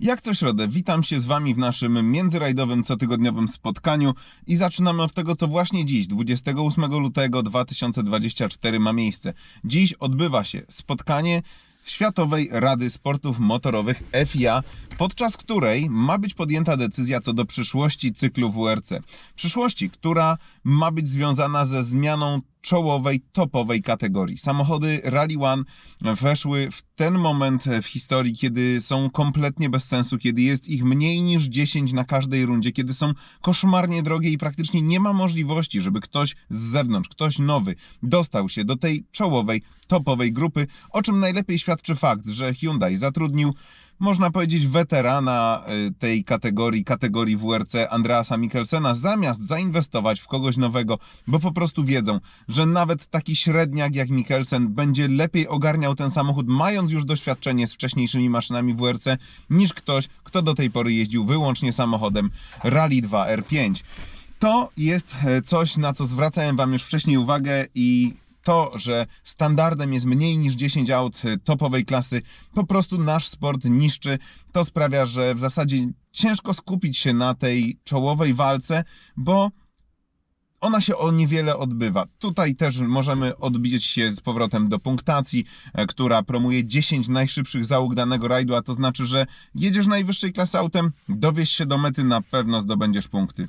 Jak co środę, witam się z Wami w naszym międzyrajdowym cotygodniowym spotkaniu i zaczynamy od tego, co właśnie dziś, 28 lutego 2024 ma miejsce. Dziś odbywa się spotkanie Światowej Rady Sportów Motorowych FIA, podczas której ma być podjęta decyzja co do przyszłości cyklu WRC. Przyszłości, która ma być związana ze zmianą czołowej, topowej kategorii. Samochody Rally One weszły w ten moment w historii, kiedy są kompletnie bez sensu, kiedy jest ich mniej niż 10 na każdej rundzie, kiedy są koszmarnie drogie i praktycznie nie ma możliwości, żeby ktoś z zewnątrz, ktoś nowy dostał się do tej czołowej, topowej grupy, o czym najlepiej świadczy fakt, że Hyundai zatrudnił można powiedzieć, weterana y, tej kategorii, kategorii WRC Andreasa Mikkelsena, zamiast zainwestować w kogoś nowego, bo po prostu wiedzą, że nawet taki średniak jak Mikkelsen będzie lepiej ogarniał ten samochód, mając już doświadczenie z wcześniejszymi maszynami WRC, niż ktoś, kto do tej pory jeździł wyłącznie samochodem Rally 2 R5. To jest e, coś, na co zwracałem Wam już wcześniej uwagę i to, że standardem jest mniej niż 10 aut y, topowej klasy, po prostu nasz sport niszczy. To sprawia, że w zasadzie ciężko skupić się na tej czołowej walce, bo ona się o niewiele odbywa. Tutaj też możemy odbić się z powrotem do punktacji, e, która promuje 10 najszybszych załóg danego rajdu, a to znaczy, że jedziesz najwyższej klasy autem, dowieź się do mety, na pewno zdobędziesz punkty.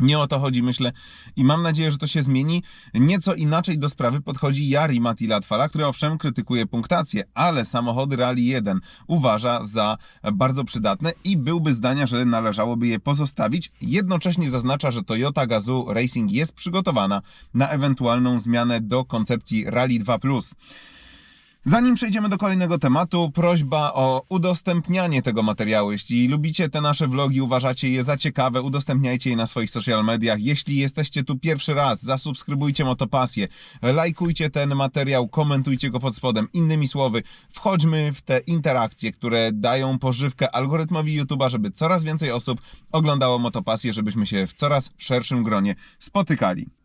Nie o to chodzi, myślę, i mam nadzieję, że to się zmieni. Nieco inaczej do sprawy podchodzi Jari Mati Latwala, który owszem krytykuje punktację, ale samochody Rally 1 uważa za bardzo przydatne i byłby zdania, że należałoby je pozostawić. Jednocześnie zaznacza, że Toyota Gazoo Racing jest przygotowana na ewentualną zmianę do koncepcji Rally 2. Zanim przejdziemy do kolejnego tematu, prośba o udostępnianie tego materiału. Jeśli lubicie te nasze vlogi, uważacie je za ciekawe, udostępniajcie je na swoich social mediach. Jeśli jesteście tu pierwszy raz, zasubskrybujcie Motopasję, lajkujcie ten materiał, komentujcie go pod spodem. Innymi słowy, wchodźmy w te interakcje, które dają pożywkę algorytmowi YouTube'a, żeby coraz więcej osób oglądało Motopasję, żebyśmy się w coraz szerszym gronie spotykali.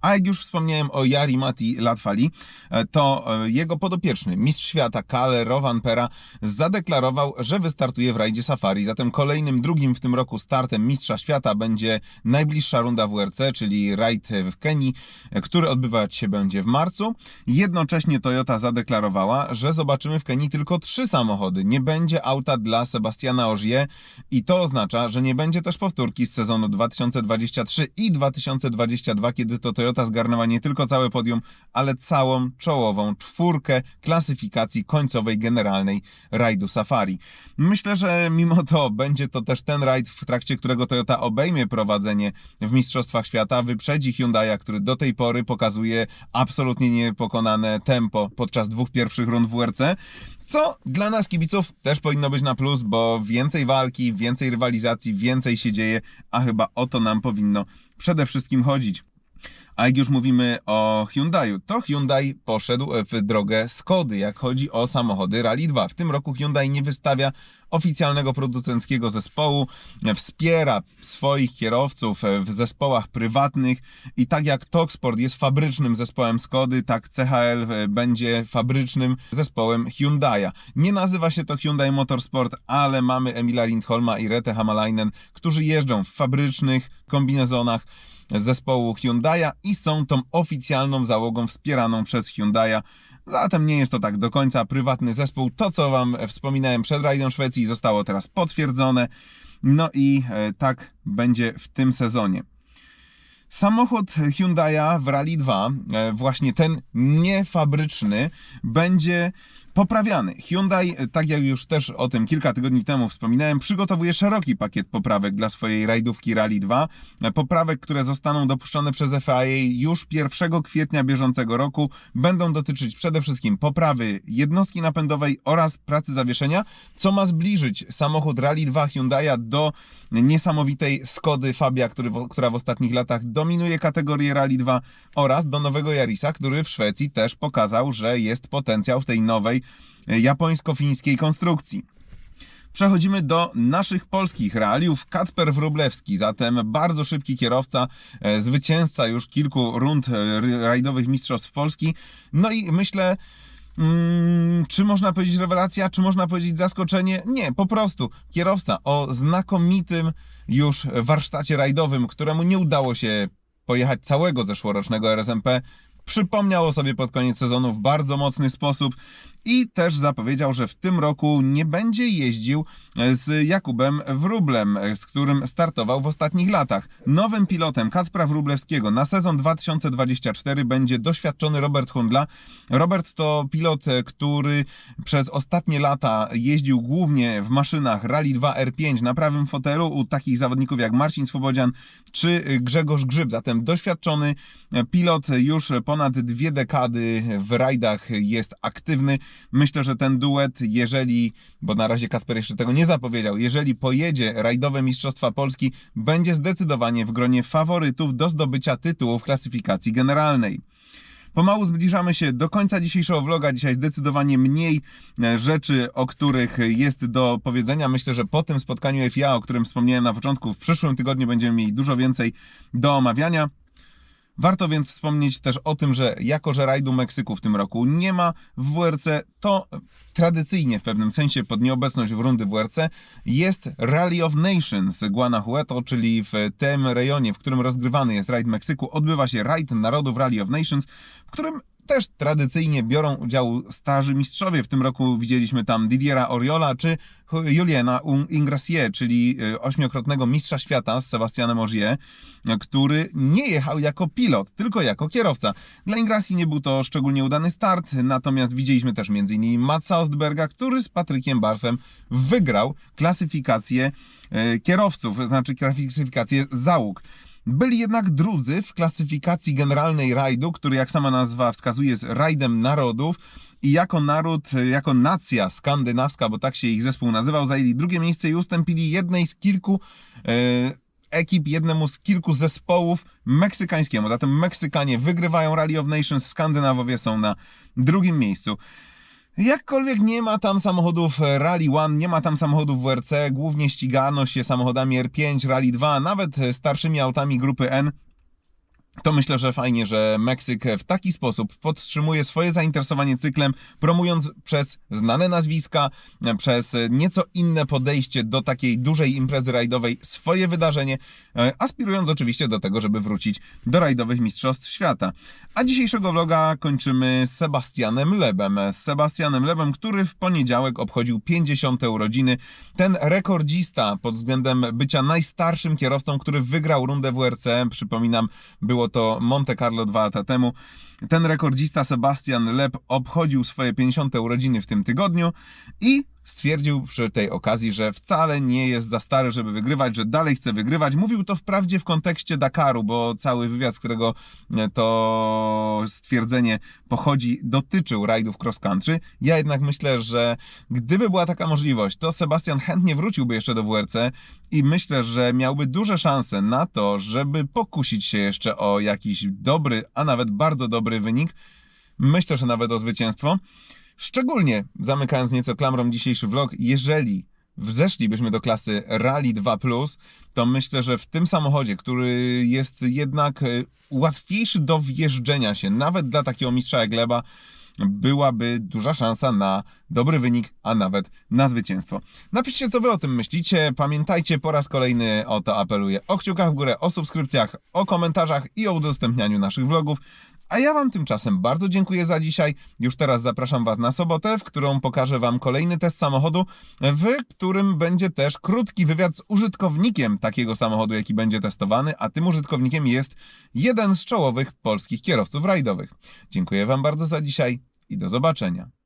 A jak już wspomniałem o Jari Mati Latwali, e, to e, jego podopieczny, mistrz świata Kale Rovanpera zadeklarował, że wystartuje w rajdzie Safari. Zatem kolejnym, drugim w tym roku startem mistrza świata będzie najbliższa runda WRC, czyli rajd w Kenii, e, który odbywać się będzie w marcu. Jednocześnie Toyota zadeklarowała, że zobaczymy w Kenii tylko trzy samochody. Nie będzie auta dla Sebastiana Ogier i to oznacza, że nie będzie też powtórki z sezonu 2023 i 2022, kiedy to Toyota Toyota zgarnęła nie tylko całe podium, ale całą czołową czwórkę klasyfikacji końcowej generalnej rajdu Safari. Myślę, że mimo to będzie to też ten rajd, w trakcie którego Toyota obejmie prowadzenie w Mistrzostwach Świata, wyprzedzi Hyundai, który do tej pory pokazuje absolutnie niepokonane tempo podczas dwóch pierwszych rund WRC. Co dla nas kibiców też powinno być na plus, bo więcej walki, więcej rywalizacji, więcej się dzieje, a chyba o to nam powinno przede wszystkim chodzić. A jak już mówimy o Hyundaiu, to Hyundai poszedł w drogę Skody, jak chodzi o samochody Rally 2. W tym roku Hyundai nie wystawia oficjalnego producenckiego zespołu, wspiera swoich kierowców w zespołach prywatnych i tak jak Toksport jest fabrycznym zespołem Skody, tak CHL będzie fabrycznym zespołem Hyundai'a. Nie nazywa się to Hyundai Motorsport, ale mamy Emila Lindholma i Rete Hamalainen, którzy jeżdżą w fabrycznych kombinezonach zespołu Hyundai'a i są tą oficjalną załogą wspieraną przez Hyundai'a. Zatem nie jest to tak do końca prywatny zespół. To, co Wam wspominałem przed rajdem Szwecji, zostało teraz potwierdzone. No i e, tak będzie w tym sezonie. Samochód Hyundai'a w Rally 2, e, właśnie ten niefabryczny, będzie poprawiany. Hyundai, tak jak już też o tym kilka tygodni temu wspominałem, przygotowuje szeroki pakiet poprawek dla swojej rajdówki Rally 2. Poprawek, które zostaną dopuszczone przez FIA już 1 kwietnia bieżącego roku, będą dotyczyć przede wszystkim poprawy jednostki napędowej oraz pracy zawieszenia, co ma zbliżyć samochód Rally 2 Hyundai'a do niesamowitej Skody Fabia, który, która w ostatnich latach dominuje kategorię Rally 2 oraz do nowego Yarisa, który w Szwecji też pokazał, że jest potencjał w tej nowej japońsko-fińskiej konstrukcji. Przechodzimy do naszych polskich realiów. Kacper Wróblewski, zatem bardzo szybki kierowca, e, zwycięzca już kilku rund e, rajdowych Mistrzostw Polski. No i myślę, Mm, czy można powiedzieć rewelacja, czy można powiedzieć zaskoczenie? Nie, po prostu kierowca o znakomitym już warsztacie rajdowym, któremu nie udało się pojechać całego zeszłorocznego RSMP, przypomniał o sobie pod koniec sezonu w bardzo mocny sposób i też zapowiedział, że w tym roku nie będzie jeździł z Jakubem Wrublem, z którym startował w ostatnich latach. Nowym pilotem Kacpra Wrublewskiego na sezon 2024 będzie doświadczony Robert Hundla. Robert to pilot, który przez ostatnie lata jeździł głównie w maszynach Rally 2 R5 na prawym fotelu u takich zawodników jak Marcin Swobodzian czy Grzegorz Grzyb. Zatem doświadczony pilot już ponad dwie dekady w rajdach jest aktywny. Myślę, że ten duet, jeżeli, bo na razie Kasper jeszcze tego nie zapowiedział, jeżeli pojedzie rajdowe Mistrzostwa Polski, będzie zdecydowanie w gronie faworytów do zdobycia tytułu w klasyfikacji generalnej. Pomału zbliżamy się do końca dzisiejszego vloga. Dzisiaj zdecydowanie mniej e, rzeczy, o których jest do powiedzenia. Myślę, że po tym spotkaniu FIA, o którym wspomniałem na początku, w przyszłym tygodniu będziemy mieli dużo więcej do omawiania. Warto więc wspomnieć też o tym, że jako że rajdu Meksyku w tym roku nie ma w WRC, to tradycyjnie w pewnym sensie pod nieobecność w rundy WRC jest Rally of Nations Guanajuato, czyli w tym rejonie, w którym rozgrywany jest rajd Meksyku, odbywa się rajd narodów Rally of Nations, w którym też tradycyjnie biorą udział starzy mistrzowie. W tym roku widzieliśmy tam Didiera Oriola czy Juliana Ingracie, czyli e, ośmiokrotnego mistrza świata z Sebastianem Ogier, który nie jechał jako pilot, tylko jako kierowca. Dla Ingrassi nie był to szczególnie udany start, natomiast widzieliśmy też m.in. Matsa Ostberga, który z Patrykiem Barfem wygrał klasyfikację e, kierowców, znaczy klasyfikację załóg. Byli jednak drudzy w klasyfikacji generalnej rajdu, który jak sama nazwa wskazuje jest rajdem narodów i jako naród, jako nacja skandynawska, bo tak się ich zespół nazywał, zajęli drugie miejsce i ustąpili jednej z kilku e, ekip, jednemu z kilku zespołów meksykańskiemu. Zatem Meksykanie wygrywają Rally of Nations, Skandynawowie są na drugim miejscu. Jakkolwiek nie ma tam samochodów Rally One, nie ma tam samochodów WRC, głównie ścigano się samochodami R5, Rally 2, nawet starszymi autami grupy N, to myślę, że fajnie, że Meksyk w taki sposób podtrzymuje swoje zainteresowanie cyklem, promując przez znane nazwiska, przez nieco inne podejście do takiej dużej imprezy rajdowej swoje wydarzenie, e, aspirując oczywiście do tego, żeby wrócić do rajdowych Mistrzostw Świata. A dzisiejszego vloga kończymy z Sebastianem Lebem. Z Sebastianem Lebem, który w poniedziałek obchodził 50. urodziny. Ten rekordzista pod względem bycia najstarszym kierowcą, który wygrał rundę WRC, przypominam, było to Monte Carlo dwa lata temu. Ten rekordzista Sebastian Leb obchodził swoje 50. urodziny w tym tygodniu i stwierdził przy tej okazji, że wcale nie jest za stary, żeby wygrywać, że dalej chce wygrywać. Mówił to wprawdzie w kontekście Dakaru, bo cały wywiad, z którego e, to stwierdzenie pochodzi, dotyczył rajdów cross country. Ja jednak myślę, że gdyby była taka możliwość, to Sebastian chętnie wróciłby jeszcze do WRC i myślę, że miałby duże szanse na to, żeby pokusić się jeszcze o jakiś dobry, a nawet bardzo dobry wynik. Myślę, że nawet o zwycięstwo. Szczególnie zamykając nieco klamrą dzisiejszy vlog, jeżeli wzeszlibyśmy do klasy Rally 2, to myślę, że w tym samochodzie, który jest jednak e, łatwiejszy do wjeżdżenia się, nawet dla takiego mistrza jak Gleba, byłaby duża szansa na dobry wynik, a nawet na zwycięstwo. Napiszcie, co wy o tym myślicie. Pamiętajcie, po raz kolejny o to apeluję o kciukach w górę, o subskrypcjach, o komentarzach i o udostępnianiu naszych vlogów. A ja Wam tymczasem bardzo dziękuję za dzisiaj. Już teraz zapraszam Was na sobotę, w którą pokażę Wam kolejny test samochodu, w którym będzie też krótki wywiad z użytkownikiem takiego samochodu, jaki będzie testowany, a tym użytkownikiem jest jeden z czołowych polskich kierowców rajdowych. Dziękuję Wam bardzo za dzisiaj i do zobaczenia.